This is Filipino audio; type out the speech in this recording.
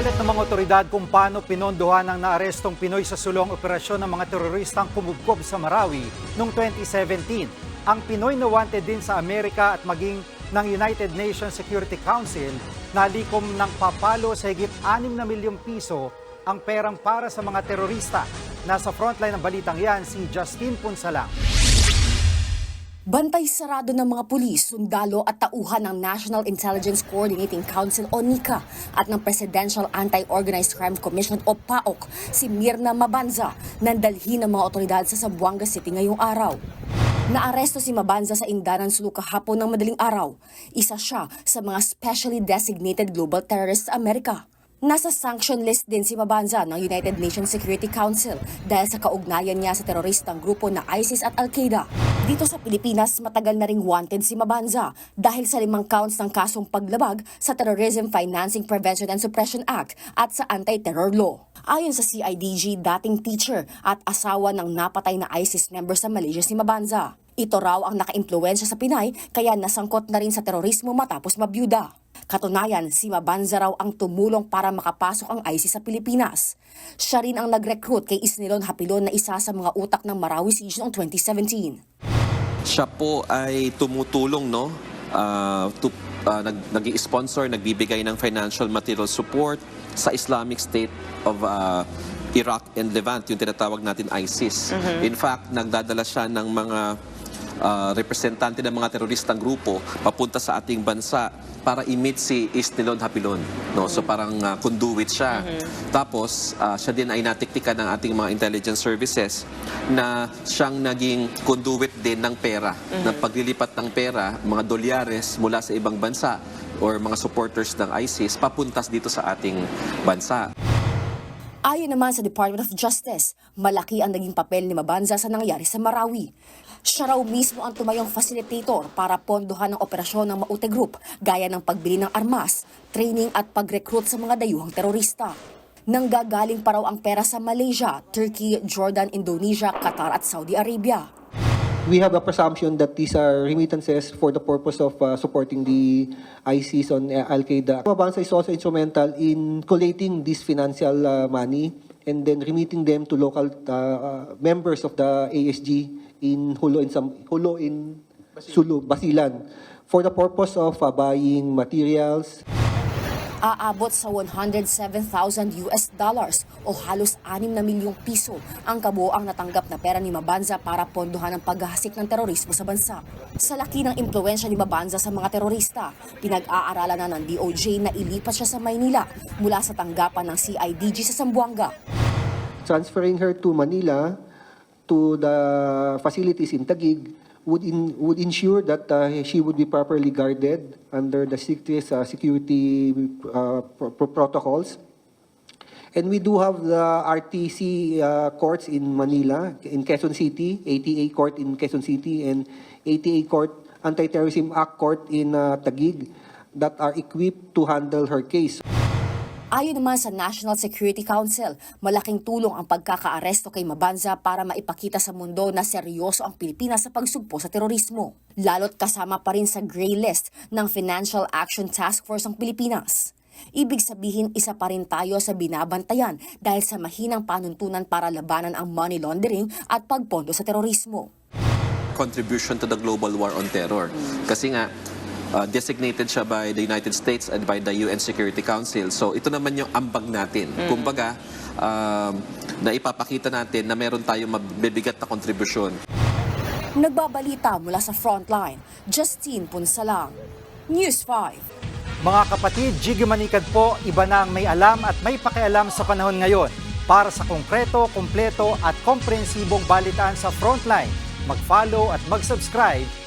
Galit ng mga otoridad kung paano pinondohan ng naarestong Pinoy sa sulong operasyon ng mga teroristang kumubkob sa Marawi noong 2017. Ang Pinoy na wanted din sa Amerika at maging ng United Nations Security Council nalikom ng papalo sa higit 6 na milyong piso ang perang para sa mga terorista. Nasa frontline ng balitang yan si Justin Punsalang. Bantay sarado ng mga pulis, sundalo at tauhan ng National Intelligence Coordinating Council o NICA at ng Presidential Anti-Organized Crime Commission o PAOK si Mirna Mabanza nang dalhin ng mga otoridad sa Zamboanga City ngayong araw. Naaresto si Mabanza sa Indanan Sulu kahapon ng madaling araw. Isa siya sa mga specially designated global terrorists sa Amerika. Nasa sanction list din si Mabanza ng United Nations Security Council dahil sa kaugnayan niya sa teroristang grupo na ISIS at Al-Qaeda. Dito sa Pilipinas, matagal na ring wanted si Mabanza dahil sa limang counts ng kasong paglabag sa Terrorism Financing Prevention and Suppression Act at sa Anti-Terror Law. Ayon sa CIDG, dating teacher at asawa ng napatay na ISIS member sa Malaysia si Mabanza. Ito raw ang nakaimpluwensya sa Pinay kaya nasangkot na rin sa terorismo matapos mabyuda. Katunayan, si Mabanza raw ang tumulong para makapasok ang ISIS sa Pilipinas. Siya rin ang nag-recruit kay Isnilon Hapilon na isa sa mga utak ng Marawi Siege noong 2017. siya po ay tumutulong no ah, to, ah, nag, nag-sponsor, nagbibigay ng financial material support sa Islamic State of ah, Iraq and Levant, yung tinatawag natin ISIS. In fact, nagdadala siya ng mga ah, representante ng mga teroristang grupo papunta sa ating bansa para i-meet si Isnilon Hapilon. No? So parang ah, conduit siya. Tapos, ah, siya din ay natiktikan ng ating mga intelligence services na siyang naging conduit din ng pera, ng paglilipat ng pera, mga dolyares mula sa ibang bansa or mga supporters ng ISIS papuntas dito sa ating bansa. Ayon naman sa Department of Justice, malaki ang naging papel ni Mabanza sa nangyari sa Marawi. Siya raw mismo ang tumayong facilitator para pondohan ng operasyon ng Maute Group gaya ng pagbili ng armas, training at pag-recruit sa mga dayuhang terorista. Nanggagaling pa raw ang pera sa Malaysia, Turkey, Jordan, Indonesia, Qatar at Saudi Arabia. We have a presumption that these are remittances for the purpose of uh, supporting the ISIS on uh, Al-Qaeda. Mabansa is also instrumental in collating this financial uh, money and then remitting them to local uh, uh, members of the ASG in Hulo in some Hulo in Sulu, Basilan for the purpose of uh, buying materials, Aabot sa 107,000 US dollars o halos 6 na milyong piso ang kabuoang natanggap na pera ni Mabanza para pondohan ang paghahasik ng terorismo sa bansa. Sa laki ng impluensya ni Mabanza sa mga terorista, pinag-aaralan na ng DOJ na ilipat siya sa Maynila mula sa tanggapan ng CIDG sa Zamboanga. transferring her to Manila to the facilities in Taguig would in, would ensure that uh, she would be properly guarded under the strictest uh, security uh, pro- pro- protocols. And we do have the RTC uh, courts in Manila, in Quezon City, ATA court in Quezon City, and ATA court, Anti-Terrorism Act court in uh, Taguig that are equipped to handle her case. Ayon naman sa National Security Council, malaking tulong ang pagkakaaresto kay Mabanza para maipakita sa mundo na seryoso ang Pilipinas sa pagsugpo sa terorismo. Lalo't kasama pa rin sa gray list ng Financial Action Task Force ang Pilipinas. Ibig sabihin isa pa rin tayo sa binabantayan dahil sa mahinang panuntunan para labanan ang money laundering at pagpondo sa terorismo. contribution to the global war on terror. Kasi nga, uh, designated siya by the United States and by the UN Security Council. So ito naman yung ambag natin. Kumbaga, um, na ipapakita natin na meron tayong mabibigat na kontribusyon. Nagbabalita mula sa frontline, Justine Punsalang, News 5. Mga kapatid, Jiggy Manikad po, iba na ang may alam at may pakialam sa panahon ngayon. Para sa konkreto, kumpleto at komprehensibong balitaan sa Frontline, mag-follow at mag-subscribe